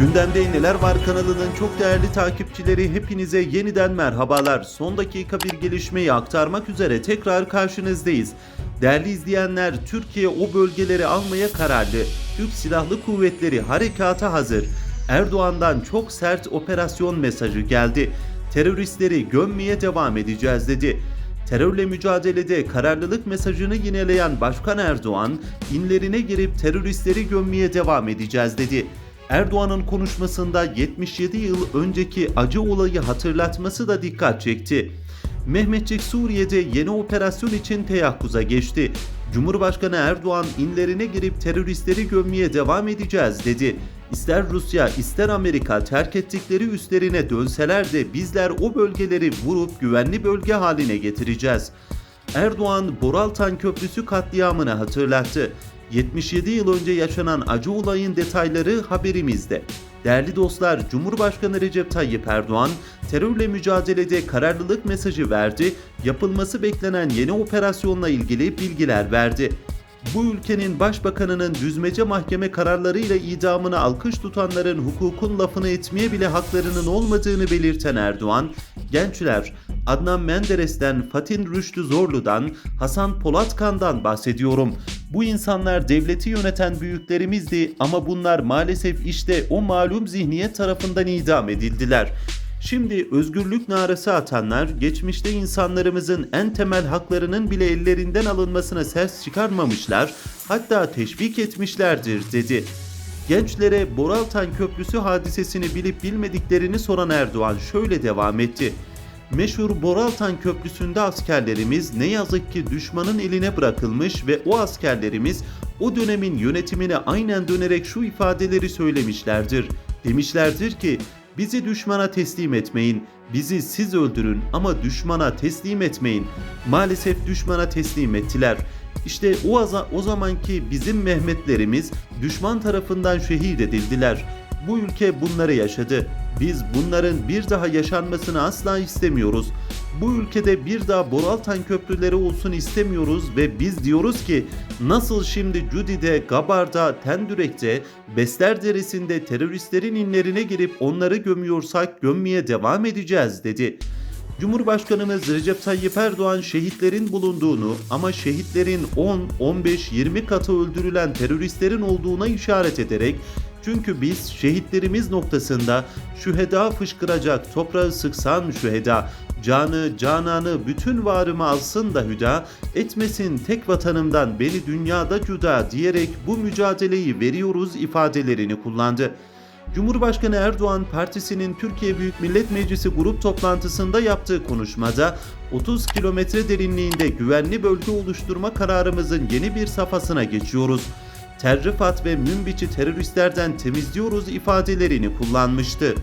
Gündemde Neler Var kanalının çok değerli takipçileri hepinize yeniden merhabalar. Son dakika bir gelişmeyi aktarmak üzere tekrar karşınızdayız. Değerli izleyenler, Türkiye o bölgeleri almaya kararlı. Türk Silahlı Kuvvetleri harekata hazır. Erdoğan'dan çok sert operasyon mesajı geldi. Teröristleri gömmeye devam edeceğiz dedi. Terörle mücadelede kararlılık mesajını yineleyen Başkan Erdoğan, inlerine girip teröristleri gömmeye devam edeceğiz dedi. Erdoğan'ın konuşmasında 77 yıl önceki acı olayı hatırlatması da dikkat çekti. Mehmetçik Suriye'de yeni operasyon için teyakkuza geçti. Cumhurbaşkanı Erdoğan inlerine girip teröristleri gömmeye devam edeceğiz dedi. İster Rusya ister Amerika terk ettikleri üslerine dönseler de bizler o bölgeleri vurup güvenli bölge haline getireceğiz. Erdoğan Boraltan Köprüsü katliamını hatırlattı. 77 yıl önce yaşanan acı olayın detayları haberimizde. Değerli dostlar, Cumhurbaşkanı Recep Tayyip Erdoğan terörle mücadelede kararlılık mesajı verdi, yapılması beklenen yeni operasyonla ilgili bilgiler verdi. Bu ülkenin başbakanının düzmece mahkeme kararlarıyla idamına alkış tutanların hukukun lafını etmeye bile haklarının olmadığını belirten Erdoğan, gençler Adnan Menderes'ten Fatin Rüştü Zorlu'dan, Hasan Polatkan'dan bahsediyorum. Bu insanlar devleti yöneten büyüklerimizdi ama bunlar maalesef işte o malum zihniyet tarafından idam edildiler. Şimdi özgürlük narası atanlar geçmişte insanlarımızın en temel haklarının bile ellerinden alınmasına ses çıkarmamışlar, hatta teşvik etmişlerdir dedi. Gençlere Boraltan Köprüsü hadisesini bilip bilmediklerini soran Erdoğan şöyle devam etti. Meşhur Boraltan Köprüsü'nde askerlerimiz ne yazık ki düşmanın eline bırakılmış ve o askerlerimiz o dönemin yönetimine aynen dönerek şu ifadeleri söylemişlerdir. Demişlerdir ki bizi düşmana teslim etmeyin, bizi siz öldürün ama düşmana teslim etmeyin. Maalesef düşmana teslim ettiler. İşte o, o zamanki bizim Mehmetlerimiz düşman tarafından şehit edildiler. Bu ülke bunları yaşadı. Biz bunların bir daha yaşanmasını asla istemiyoruz. Bu ülkede bir daha Boraltan köprüleri olsun istemiyoruz ve biz diyoruz ki nasıl şimdi Cudi'de, Gabar'da, Tendürek'te, Besler Deresi'nde teröristlerin inlerine girip onları gömüyorsak gömmeye devam edeceğiz dedi. Cumhurbaşkanımız Recep Tayyip Erdoğan şehitlerin bulunduğunu ama şehitlerin 10, 15, 20 katı öldürülen teröristlerin olduğuna işaret ederek çünkü biz şehitlerimiz noktasında şüheda fışkıracak toprağı sıksan şüheda, canı cananı bütün varımı alsın da hüda, etmesin tek vatanımdan beni dünyada cüda diyerek bu mücadeleyi veriyoruz ifadelerini kullandı. Cumhurbaşkanı Erdoğan partisinin Türkiye Büyük Millet Meclisi grup toplantısında yaptığı konuşmada 30 kilometre derinliğinde güvenli bölge oluşturma kararımızın yeni bir safhasına geçiyoruz. Terrifat ve Münbiç'i teröristlerden temizliyoruz ifadelerini kullanmıştı.